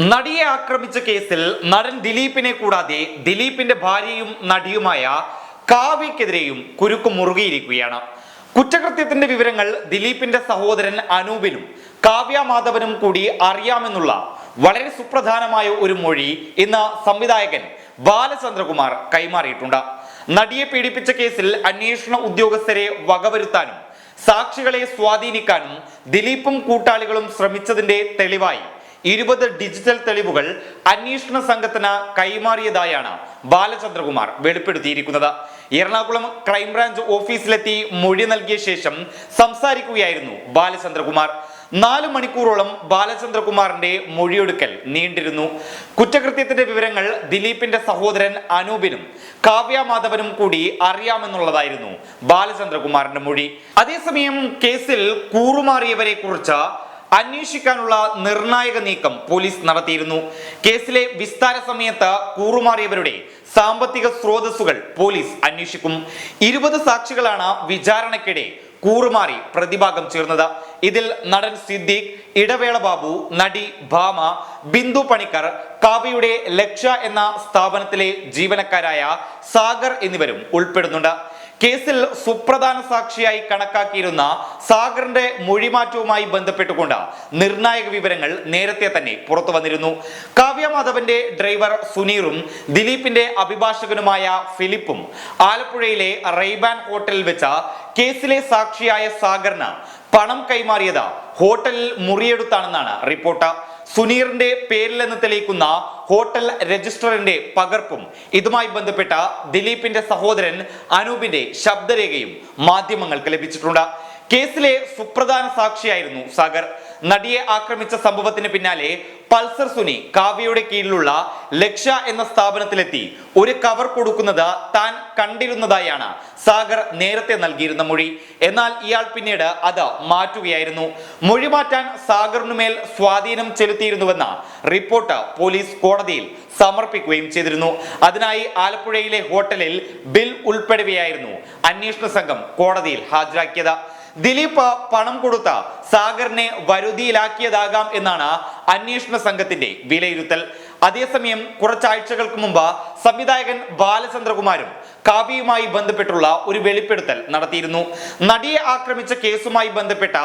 നടിയെ ആക്രമിച്ച കേസിൽ നടൻ ദിലീപിനെ കൂടാതെ ദിലീപിന്റെ ഭാര്യയും നടിയുമായ കാവ്യക്കെതിരെയും കുരുക്ക് മുറുകിയിരിക്കുകയാണ്. കുറ്റകൃത്യത്തിന്റെ വിവരങ്ങൾ ദിലീപിന്റെ സഹോദരൻ അനൂപിനും കാവ്യ മാധവനും കൂടി അറിയാമെന്നുള്ള വളരെ സുപ്രധാനമായ ഒരു മൊഴി ഇന്ന് സംവിധായകൻ ബാലചന്ദ്രകുമാർ കൈമാറിയിട്ടുണ്ട്. നടിയെ പീഡിപ്പിച്ച കേസിൽ അന്വേഷണ ഉദ്യോഗസ്ഥരെ വകവരുത്താനും സാക്ഷികളെ സ്വാധീനിക്കാനും ദിലീപും കൂട്ടാളികളും ശ്രമിച്ചതിന്റെ തെളിവായി ഇരുപത് ഡിജിറ്റൽ തെളിവുകൾ അന്വേഷണ സംഘത്തിന് കൈമാറിയതായാണ് ബാലചന്ദ്രകുമാർ വെളിപ്പെടുത്തിയിരിക്കുന്നത്. എറണാകുളം ക്രൈംബ്രാഞ്ച് ഓഫീസിലെത്തി മൊഴി നൽകിയ ശേഷം സംസാരിക്കുകയായിരുന്നു ബാലചന്ദ്രകുമാർ. നാല് മണിക്കൂറോളം ബാലചന്ദ്രകുമാറിന്റെ മൊഴിയെടുക്കൽ നീണ്ടിരുന്നു. കുറ്റകൃത്യത്തിന്റെ വിവരങ്ങൾ ദിലീപിന്റെ സഹോദരൻ അനൂപിനും കാവ്യ മാധവനും കൂടി അറിയാമെന്നുള്ളതായിരുന്നു ബാലചന്ദ്രകുമാറിന്റെ മൊഴി. അതേസമയം കേസിൽ കൂറുമാറിയവരെ കുറിച്ച് അന്വേഷിക്കാനുള്ള നിർണായക നീക്കം പോലീസ് നടത്തിയിരുന്നു. കേസിലെ വിസ്താര സമയത്ത് കൂറുമാറിയവരുടെ സാമ്പത്തിക സ്രോതസ്സുകൾ പോലീസ് അന്വേഷിക്കും. ഇരുപത് സാക്ഷികളാണ് വിചാരണയ്ക്കിടെ കൂറുമാറി പ്രതിഭാഗം ചേർന്നത്. ഇതിൽ നടൻ സിദ്ദീഖ് ഇടവേള ബാബു നടി ഭാമ ബിന്ദു പണിക്കർ കാവ്യയുടെ ലക്ഷ എന്ന സ്ഥാപനത്തിലെ ജീവനക്കാരായ സാഗർ എന്നിവരും ഉൾപ്പെടുന്നുണ്ട്. കേസിൽ സുപ്രധാന സാക്ഷിയായി കണക്കാക്കിയിരുന്ന സാഗറിന്റെ മൊഴിമാറ്റവുമായി ബന്ധപ്പെട്ടുകൊണ്ട് നിർണായക വിവരങ്ങൾ നേരത്തെ തന്നെ പുറത്തു വന്നിരുന്നു. കാവ്യ മാധവന്റെ ഡ്രൈവർ സുനീറും ദിലീപിന്റെ അഭിഭാഷകനുമായ ഫിലിപ്പും ആലപ്പുഴയിലെ റെയ്ബാൻ ഹോട്ടലിൽ വെച്ച കേസിലെ സാക്ഷിയായ സാഗറിന് പണം കൈമാറിയത് ഹോട്ടലിൽ മുറിയെടുത്താണെന്നാണ് റിപ്പോർട്ട്. സുനീറിന്റെ പേരിലെന്ന് തെളിയിക്കുന്ന ഹോട്ടൽ രജിസ്റ്ററിന്റെ പകർപ്പും ഇതുമായി ബന്ധപ്പെട്ട ദിലീപിന്റെ സഹോദരൻ അനൂപിന്റെ ശബ്ദരേഖയും മാധ്യമങ്ങൾക്ക് ലഭിച്ചിട്ടുണ്ട്. കേസിലെ സുപ്രധാന സാക്ഷിയായിരുന്നു സാഗർ. നടിയെ ആക്രമിച്ച സംഭവത്തിന് പിന്നാലെ പൾസർ സുനി കാവ്യയുടെ കീഴിലുള്ള ലക്ഷ എന്ന സ്ഥാപനത്തിലെത്തി. ഒരു കവർ കൊടുക്കുന്നത് താൻ കണ്ടിരുന്നതായാണ് സാഗർ നേരത്തെ നൽകിയിരുന്ന മൊഴി. എന്നാൽ ഇയാൾ പിന്നീട് അത് മാറ്റുകയായിരുന്നു. മൊഴി മാറ്റാൻ സാഗറിനുമേൽ സ്വാധീനം ചെലുത്തിയിരുന്നുവെന്ന റിപ്പോർട്ട് പോലീസ് കോടതിയിൽ സമർപ്പിക്കുകയും ചെയ്തിരുന്നു. അതിനായി ആലപ്പുഴയിലെ ഹോട്ടലിൽ ബിൽ ഉൾപ്പെടുകയായിരുന്നു അന്വേഷണ സംഘം കോടതിയിൽ ഹാജരാക്കിയത്. ദിലീപ് പണം കൊടുത്ത സാഗറിനെ വരുതിയിലാക്കിയതാകാം എന്നാണ് അന്വേഷണ സംഘത്തിന്റെ വിലയിരുത്തൽ. അതേസമയം കുറച്ചാഴ്ചകൾക്ക് മുമ്പ് സംവിധായകൻ ബാലചന്ദ്രകുമാരും കാവ്യയുമായി ബന്ധപ്പെട്ടുള്ള ഒരു വെളിപ്പെടുത്തൽ നടത്തിയിരുന്നു. നടിയെ ആക്രമിച്ച കേസുമായി ബന്ധപ്പെട്ട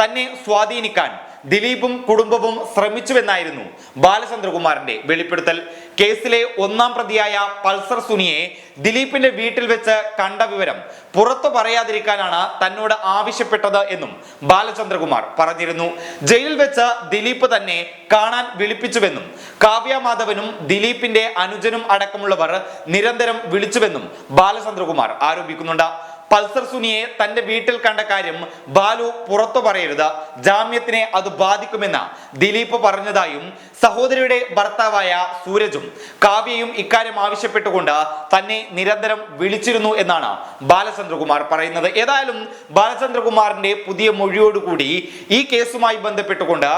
തന്നെ സ്വാധീനിക്കാൻ ദിലീപും കുടുംബവും ശ്രമിച്ചുവെന്നായിരുന്നു ബാലചന്ദ്രകുമാറിന്റെ വെളിപ്പെടുത്തൽ. കേസിലെ ഒന്നാം പ്രതിയായ പൾസർ സുനിയെ ദിലീപിന്റെ വീട്ടിൽ വെച്ച് കണ്ട വിവരം പുറത്തു പറയാതിരിക്കാനാണ് തന്നോട് ആവശ്യപ്പെട്ടത് എന്നും ബാലചന്ദ്രകുമാർ പറഞ്ഞിരുന്നു. ജയിലിൽ വെച്ച് ദിലീപ് തന്നെ കാണാൻ വിളിപ്പിച്ചുവെന്നും കാവ്യ മാധവനും ദിലീപിന്റെ അനുജനും അടക്കമുള്ളവർ നിരന്തരം വിളിച്ചുവെന്നും ബാലചന്ദ്രകുമാർ ആരോപിക്കുന്നുണ്ട്. പൾസർ സുനിയെ തന്റെ വീട്ടിൽ കണ്ട കാര്യം ബാലു പുറത്തു പറയരുത്. ജാമ്യത്തിനെ അത് ബാധിക്കുമെന്ന് ദിലീപ് പറഞ്ഞതായും സഹോദരിയുടെ ഭർത്താവായ സൂരജും കാവ്യയും ഇക്കാര്യം ആവശ്യപ്പെട്ടുകൊണ്ട് തന്നെ നിരന്തരം വിളിച്ചിരുന്നു എന്നാണ് ബാലചന്ദ്രകുമാർ പറയുന്നത്. ഏതായാലും ബാലചന്ദ്രകുമാറിന്റെ പുതിയ മൊഴിയോടുകൂടി ഈ കേസുമായി ബന്ധപ്പെട്ടുകൊണ്ട്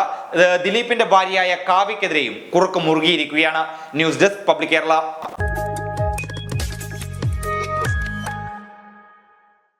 ദിലീപിന്റെ ഭാര്യയായ കാവ്യക്കെതിരെയും കുറുക്ക് മുറുകിയിരിക്കുകയാണ്. News desk public Kerala.